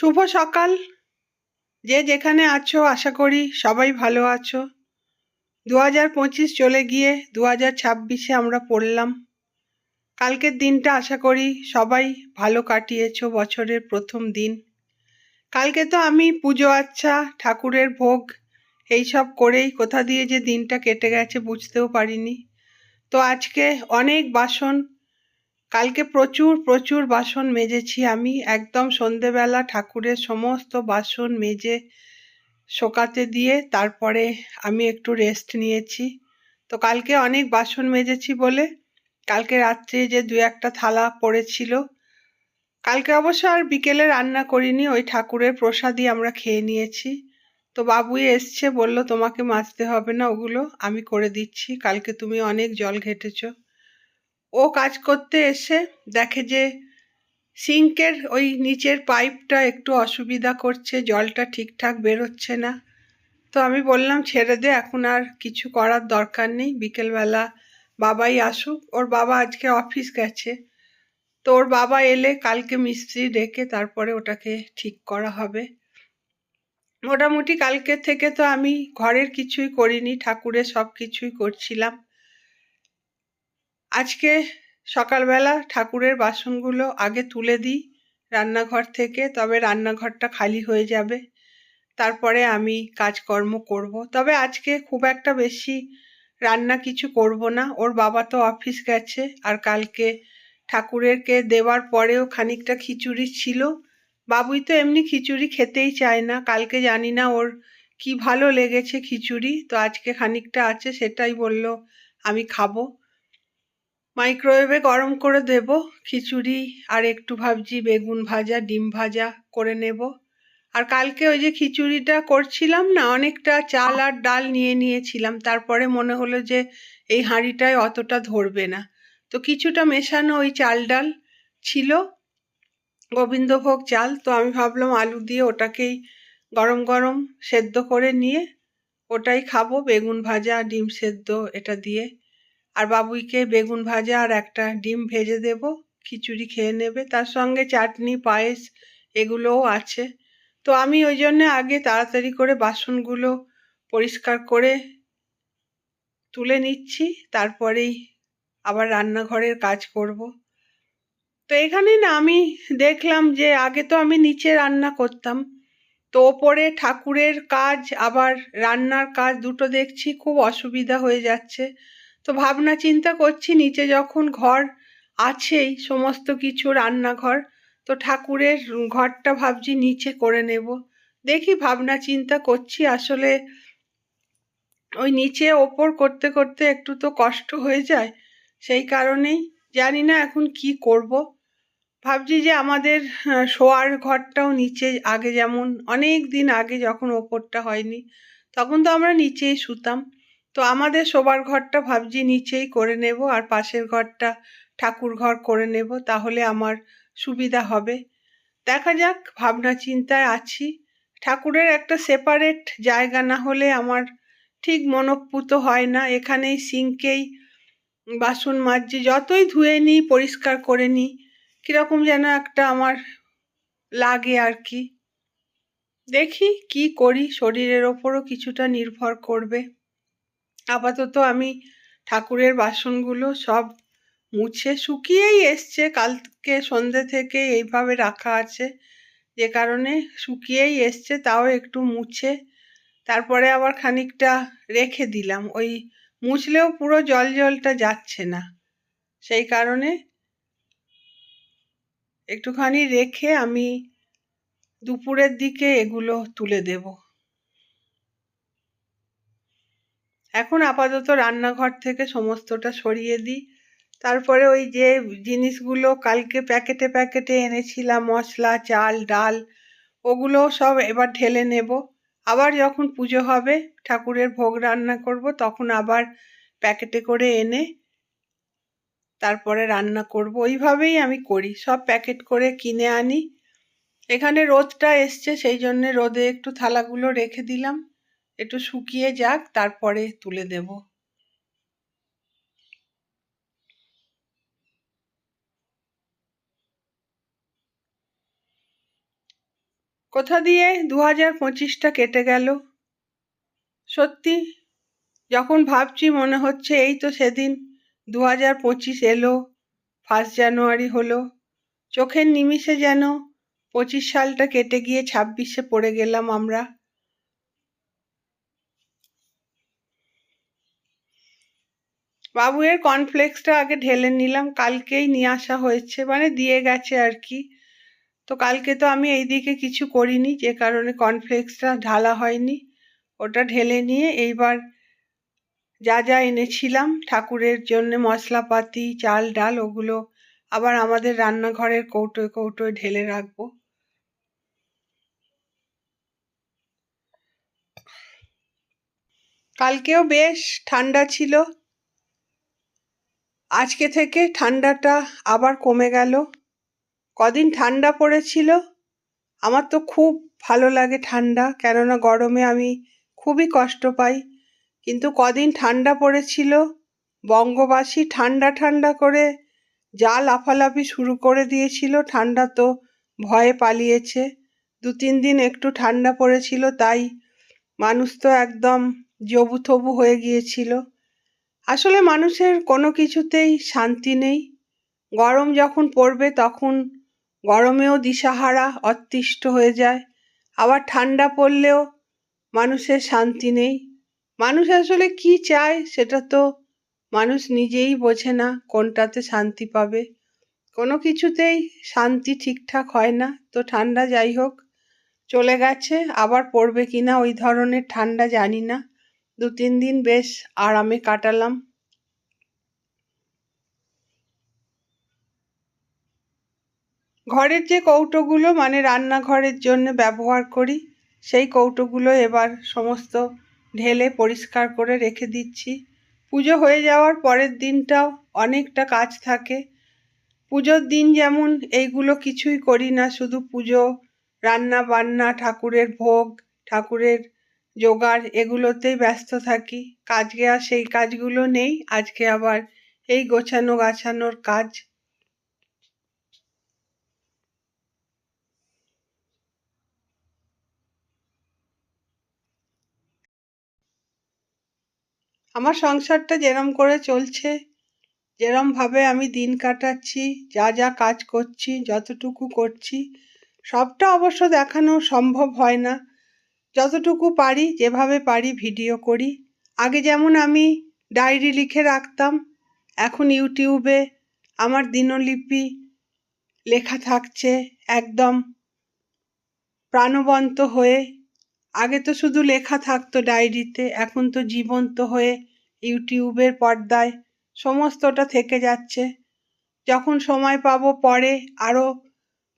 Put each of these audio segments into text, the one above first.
শুভ সকাল। যে যেখানে আছো, আশা করি সবাই ভালো আছো। দু হাজার পঁচিশ চলে গিয়ে দু হাজার ছাব্বিশে আমরা পড়লাম। কালকের দিনটা আশা করি সবাই ভালো কাটিয়েছো বছরের প্রথম দিন। কালকে তো আমি পুজো আচ্ছা ঠাকুরের ভোগ এই সব করেই কোথা দিয়ে যে দিনটা কেটে গেছে বুঝতেও পারিনি। তো আজকে অনেক বাসন কালকে প্রচুর প্রচুর বাসন মেজেছি আমি। একদম সন্ধেবেলা ঠাকুরের সমস্ত বাসন মেজে শোকাতে দিয়ে তারপরে আমি একটু রেস্ট নিয়েছি। তো কালকে অনেক বাসন মেজেছি বলে কালকে রাত্রে যে দু একটা থালা পড়েছিল, কালকে অবশ্য আর বিকেলে রান্না করিনি, ওই ঠাকুরের প্রসাদই আমরা খেয়ে নিয়েছি। তো বাবুই এসছে, বলল তোমাকে মাজতে হবে না ওগুলো, আমি করে দিচ্ছি, কালকে তুমি অনেক জল ঘেটেছো। ও কাজ করতে এসে দেখে যে সিঙ্কের ওই নিচের পাইপটা একটু অসুবিধা করছে, জলটা ঠিকঠাক বেরোচ্ছে না। তো আমি বললাম, ছেড়ে দে, এখন আর কিছু করার দরকার নেই। বিকেলবেলা বাবাই আসুক। ওর বাবা আজকে অফিস গেছে। তো ওর বাবা এলে কালকে মিস্ত্রি ডেকে তারপরে ওটাকে ঠিক করা হবে। মোটামুটি কালকে থেকে তো আমি ঘরের কিছুই করিনি, ঠাকুরের সব কিছুই করছিলাম। আজকে সকালবেলা ঠাকুরের বাসনগুলো আগে তুলে দিই রান্নাঘর থেকে, তবে রান্নাঘরটা খালি হয়ে যাবে। তারপরে আমি কাজকর্ম করব। তবে আজকে খুব একটা বেশি রান্না কিছু করব না। ওর বাবা তো অফিস গেছে আর কালকে ঠাকুরেরকে দেওয়ার পরেও খানিকটা খিচুড়ি ছিল। বাবুই তো এমনি খিচুড়ি খেতেই চায় না। কালকে জানি না ওর কি ভালো লেগেছে খিচুড়ি। তো আজকে খানিকটা আছে সেটাই বলল, আমি খাব। মাইক্রোওয়েভে গরম করে দেব, খিচুড়ি আর একটু ভাবছি বেগুন ভাজা, ডিম ভাজা করে নেব। আর কালকে ওই যে খিচুড়িটা করছিলাম না, অনেকটা চাল আর ডাল নিয়ে নিয়েছিলাম, তারপরে মনে হলো যে এই হাঁড়িটায় অতটা ধরবে না। তো কিছুটা মেশানো ওই চাল ডাল ছিল, গোবিন্দভোগ চাল, তো আমি ভাবলাম আলু দিয়ে ওটাকেই গরম গরম সেদ্ধ করে নিয়ে ওটাই খাব, বেগুন ভাজা, ডিম সেদ্ধ এটা দিয়ে। আর বাবুইকে বেগুন ভাজা আর একটা ডিম ভেজে দেব, খিচুড়ি খেয়ে নেবে, তার সঙ্গে চাটনি, পায়েস এগুলোও আছে। তো আমি ওই জন্যে আগে তাড়াতাড়ি করে বাসনগুলো পরিষ্কার করে তুলে নিচ্ছি, তারপরেই আবার রান্নাঘরের কাজ করব। তো এখানে না আমি দেখলাম যে আগে তো আমি নিচে রান্না করতাম, তো ওপরে ঠাকুরের কাজ, আবার রান্নার কাজ দুটো দেখছি, খুব অসুবিধা হয়ে যাচ্ছে। তো ভাবনা চিন্তা করছি নিচে যখন ঘর আছেই সমস্ত কিছু রান্নাঘর, তো ঠাকুরের ঘরটা ভাবছি নিচে করে নেব। দেখি ভাবনা চিন্তা করছি আসলে ওই নিচে ওপর করতে করতে একটু তো কষ্ট হয়ে যায়, সেই কারণেই জানি না এখন কি করব। ভাবছি যে আমাদের শোয়ার ঘরটাও নিচে আগে যেমন অনেক দিন আগে যখন ওপরটা হয়নি, তখন তো আমরা নিচেই শুতাম। তো আমাদের শোবার ঘরটা ভাবছি নিচেই করে নেব আর পাশের ঘরটা ঠাকুর ঘর করে নেব, তাহলে আমার সুবিধা হবে। দেখা যাক, ভাবনা চিন্তায় আছি। ঠাকুরের একটা সেপারেট জায়গা না হলে আমার ঠিক মনপ্পুত হয় না। এখানেই সিঙ্কেই বাসন মাজছি। যতই ধুয়ে নিই পরিষ্কার করে নিই কীরকম যেন একটা আমার লাগে আর কি। দেখি কি করি, শরীরের ওপরও কিছুটা নির্ভর করবে। আপাতত আমি ঠাকুরের বাসনগুলো সব মুছে শুকিয়েই এসছে। কালকে সন্ধ্যে থেকে এইভাবে রাখা আছে। যে কারণে শুকিয়েই এসছে, তাও একটু মুছে। তারপরে আবার খানিকটা রেখে দিলাম। ওই মুছলেও পুরো জল জলটা যাচ্ছে না। সেই কারণে একটুখানি রেখে আমি দুপুরের দিকে এগুলো তুলে দেবো। এখন আপাতত রান্নাঘর থেকে সমস্তটা সরিয়ে দিই। তারপরে ওই যে জিনিসগুলো কালকে প্যাকেটে প্যাকেটে এনেছিলাম, মশলা, চাল, ডাল ওগুলো সব এবার ঢেলে নেব। আবার যখন পুজো হবে, ঠাকুরের ভোগ রান্না করব, তখন আবার প্যাকেটে করে এনে তারপরে রান্না করব। ওইভাবেই আমি করি, সব প্যাকেট করে কিনে আনি। এখানে রোদটা এসছে, সেই জন্যে রোদে একটু থালাগুলো রেখে দিলাম। একটু শুকিয়ে যাক, তারপরে তুলে দেব। কোথা দিয়ে দু হাজার পঁচিশটা কেটে গেল? সত্যি, যখন ভাবছি মনে হচ্ছে এই তো সেদিন দু হাজার পঁচিশ এলো, ফার্স্ট জানুয়ারি হলো, চোখের নিমিষে যেন পঁচিশ সালটা কেটে গিয়ে ছাব্বিশে পড়ে গেলাম আমরা। বাবুয়ের কর্নফ্লেক্সটা আগে ঢেলে নিলাম, কালকেই নিয়ে আসা হয়েছে মানে দিয়ে গেছে আর কি। তো কালকে তো আমি এই দিকে কিছু করিনি, যে কারণে কর্নফ্লেক্সটা ঢালা হয়নি। ওটা ঢেলে নিয়ে এইবার যা যা এনেছিলাম, ঠাকুরের জন্য মশলাপাতি, চাল, ডাল, ওগুলো আবার আমাদের রান্নাঘরের কৌটোয় কৌটোয় ঢেলে রাখব। কালকেও বেশ ঠান্ডা ছিল আজকে থেকে ঠান্ডাটা আবার কমে গেল। কদিন ঠান্ডা পড়েছিল। আমার তো খুব ভালো লাগে ঠান্ডা, কেননা গরমে আমি খুবই কষ্ট পাই। কিন্তু কদিন ঠান্ডা পড়েছিল, বঙ্গবাসী ঠান্ডা ঠান্ডা করে যা লাফালাফি শুরু করে দিয়েছিল, ঠান্ডা তো ভয়ে পালিয়েছে। দু তিন দিন একটু ঠান্ডা পড়েছিল, তাই মানুষ তো একদম জবু থবু হয়ে গিয়েছিল। আসলে মানুষের কোনো কিছুতেই শান্তি নেই। গরম যখন পড়বে তখন গরমেও দিশাহারা, অতিষ্ঠ হয়ে যায়। আবার ঠান্ডা পড়লেও মানুষের শান্তি নেই। মানুষ আসলে কি চায় সেটা তো মানুষ নিজেই বোঝে না কোনটাতে শান্তি পাবে। কোনো কিছুতেই শান্তি ঠিকঠাক হয় না। তো ঠান্ডা যাই হোক, চলে গেছে, আবার পড়বে কিনা ওই ধরনের ঠান্ডা জানি না। দু তিন দিন বেশ আরামে কাটালাম। ঘরের যে কৌটোগুলো মানে রান্নাঘরের জন্য ব্যবহার করি, সেই কৌটোগুলো এবার সমস্ত ঢেলে পরিষ্কার করে রেখে দিচ্ছি। পুজো হয়ে যাওয়ার পরের দিনটাও অনেকটা কাজ থাকে। পুজোর দিন যেমন এইগুলো কিছুই করি না, শুধু পুজো রান্না বান্না ঠাকুরের ভোগ, ঠাকুরের জোগাড় এগুলোতেই ব্যস্ত থাকি। কাজকে আর সেই কাজগুলো নেই। আজকে আবার এই গোছানো গাছানোর কাজ। আমার সংসারটা যেরম করে চলছে যেরমভাবে আমি দিন কাটাচ্ছি, যা যা কাজ করছি, যতটুকু করছি, সবটা অবশ্য দেখানো সম্ভব হয় না। যতটুকু পারি, যেভাবে পারি ভিডিও করি। আগে যেমন আমি ডায়েরি লিখে রাখতাম, এখন ইউটিউবে আমার দিনলিপি লেখা থাকছে একদম প্রাণবন্ত হয়ে। আগে তো শুধু লেখা থাকতো ডায়েরিতে, এখন তো জীবন্ত হয়ে ইউটিউবের পর্দায় সমস্তটা থেকে যাচ্ছে। যখন সময় পাবো পরে আরও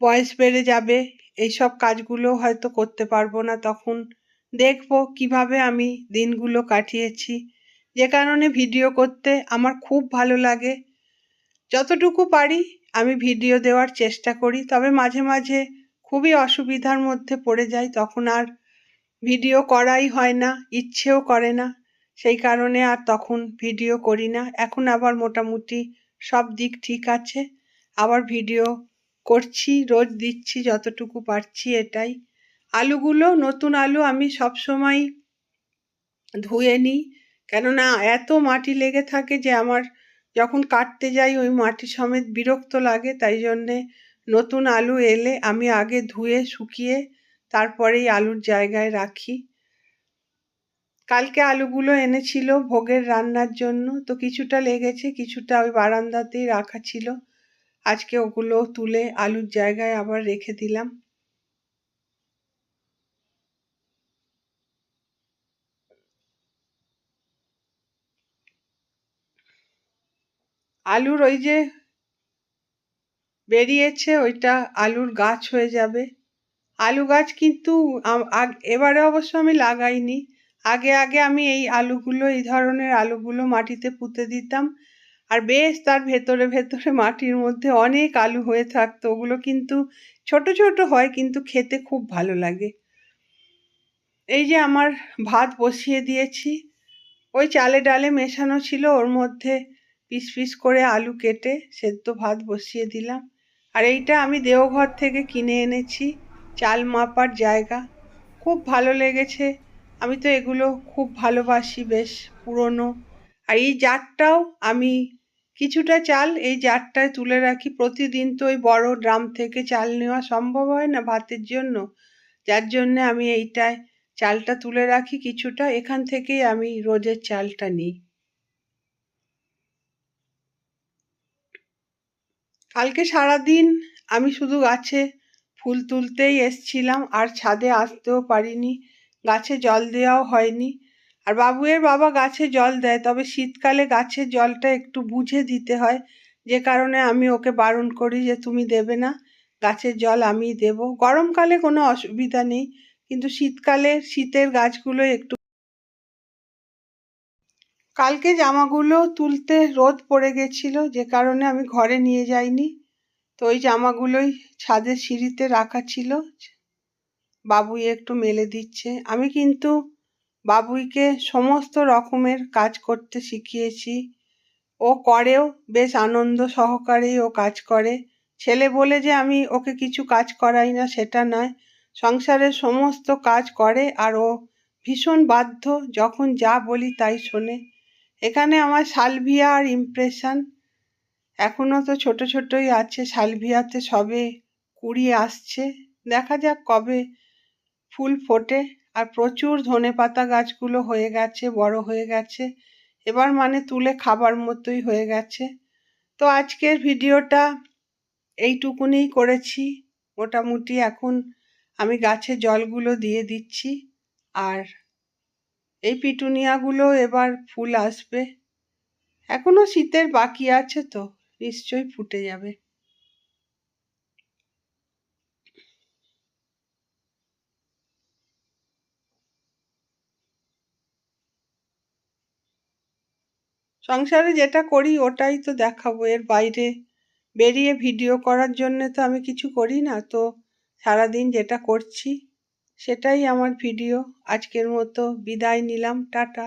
বয়স বেড়ে যাবে এইসব কাজগুলো হয়তো করতে পারব না, তখন দেখব কীভাবে আমি দিনগুলো কাটিয়েছি। যে কারণে ভিডিও করতে আমার খুব ভালো লাগে। যতটুকু পারি আমি ভিডিও দেওয়ার চেষ্টা করি, তবে মাঝে মাঝে খুবই অসুবিধার মধ্যে পড়ে যাই, তখন আর ভিডিও করাই হয় না, ইচ্ছেও করে না। সেই কারণে আর তখন ভিডিও করি না। এখন আবার মোটামুটি সব দিক ঠিক আছে। আবার ভিডিও করছি, রোজ দিচ্ছি যতটুকু পারছি এটাই। আলুগুলো, নতুন আলু আমি সব সময় ধুয়ে নিই। কেননা এত মাটি লেগে থাকে যে আমার যখন কাটতে যাই ওই মাটি সমেত বিরক্ত লাগে, তাই জন্যে নতুন আলু এলে আমি আগে ধুয়ে, শুকিয়ে তারপরেই আলুর জায়গায় রাখি। কালকে আলুগুলো এনেছিল ভোগের রান্নার জন্য, তো কিছুটা লেগেছে, কিছুটা ওই বারান্দাতেই রাখা ছিল। আজকে ওগুলো তুলে আলুর জায়গায় আবার রেখে দিলাম। আলুর ওই যে বেরিয়েছে, ওইটা আলুর গাছ হয়ে যাবে। আলু গাছ কিন্তু এবারে অবশ্য আমি লাগাইনি। আগে আগে আমি এই আলুগুলো, এই ধরনের আলুগুলো মাটিতে পুঁতে দিতাম। আর বেশ তার ভেতরে ভেতরে মাটির মধ্যে অনেক আলু হয়ে থাকতো। ওগুলো কিন্তু ছোট ছোট হয় কিন্তু খেতে খুব ভালো লাগে। এই যে আমার ভাত বসিয়ে দিয়েছি। ওই চালে ডালে মেশানো ছিল, ওর মধ্যে পিস পিস করে আলু কেটে সেদ্ধ ভাত বসিয়ে দিলাম। আর এইটা আমি দেওঘর থেকে কিনে এনেছি, চাল মাপার জায়গা। খুব ভালো লেগেছে। আমি তো এগুলো খুব ভালোবাসি, বেশ পুরনো। আর এই জারটাও আমি কিছুটা চাল এই জারটায় তুলে রাখি। প্রতিদিন তো ওই বড় ড্রাম থেকে চাল নেওয়া সম্ভব হয় না ভাতের জন্য। যার জন্য আমি এইটায় চালটা তুলে রাখি কিছুটা। এখান থেকেই আমি রোজের চালটা নিই। কালকে সারাদিন আমি শুধু গাছে ফুল তুলতেই এসছিলাম। আর ছাদে আসতেও পারিনি। গাছে জল দেওয়াও হয়নি। আর বাবুয়ের বাবা গাছে জল দেয়, তবে শীতকালে গাছের জলটা একটু বুঝে দিতে হয়, যে কারণে আমি ওকে বারণ করি যে তুমি দেবে না গাছের জল আমি দেব। গরমকালে কোনো অসুবিধা নেই, কিন্তু শীতকালে শীতের গাছগুলো একটু কালকে জামাগুলো তুলতে রোদ পড়ে গেছিল, যে কারণে আমি ঘরে নিয়ে যাইনি। তো ওই জামাগুলোই ছাদের সিঁড়িতে রাখা ছিল, বাবুই একটু মেলে দিচ্ছে। আমি কিন্তু বাবুইকে সমস্ত রকমের কাজ করতে শিখিয়েছি। ও করেও বেশ আনন্দ সহকারেই ও কাজ করে। ছেলে বলে যে আমি ওকে কিছু কাজ করাই না, সেটা নয়। সংসারের সমস্ত কাজ করে আর ও ভীষণ বাধ্য, যখন যা বলি তাই শোনে। এখানে আমার সালভিয়া আর ইমপ্রেশন এখনও তো ছোট ছোটই আছে, সালভিয়াতে সবে কুড়ি আসছে। দেখা যাক কবে ফুল ফোটে। আর প্রচুর ধনে পাতা গাছগুলো হয়ে গেছে, বড় হয়ে গেছে। এবার মানে তুলে খাবার মতোই হয়ে গেছে। তো আজকের ভিডিওটা এইটুকুনি করেছি। মোটামুটি এখন আমি গাছে জলগুলো দিয়ে দিচ্ছি। আর এই পিটুনিয়াগুলো এবার ফুল আসবে। এখনও শীতের বাকি আছে তো, নিশ্চয়ই ফুটে যাবে। সংসারে যেটা করি, ওটাই তো দেখাবো। এর বাইরে বেরিয়ে ভিডিও করার জন্যে তো আমি কিছু করি না। তো সারাদিন যেটা করছি, সেটাই আমার ভিডিও। আজকের মতো বিদায় নিলাম। টাটা।